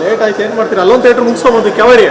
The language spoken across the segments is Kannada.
ಲೇಟ್ ಆಯ್ತು ಏನು ಮಾಡ್ತೀರಾ? ಅಲ್ಲೊಂದು ಥಿಯೇಟ್ರ್ ಮುಗಿಸ್ಕೊಬೋದು ಕೆವಡಿಯ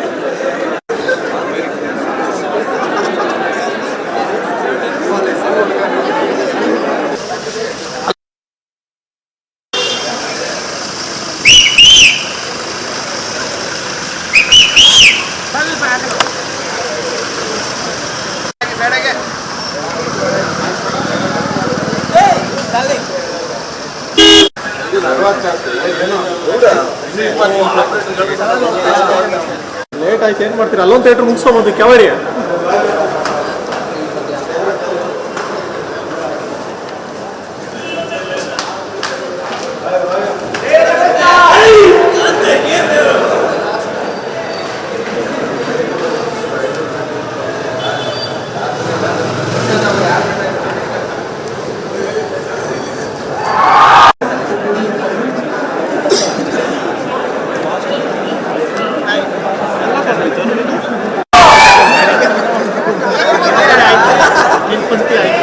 Late ಆಯ್ತು ಏನು ಮಾಡ್ತೀರಾ? ಅಲ್ಲೊಂದು ಥಿಯೇಟ್ರ್ ಮುಗಿಸ್ಕೊಬೋದು ಕೆವಡಿಯ 对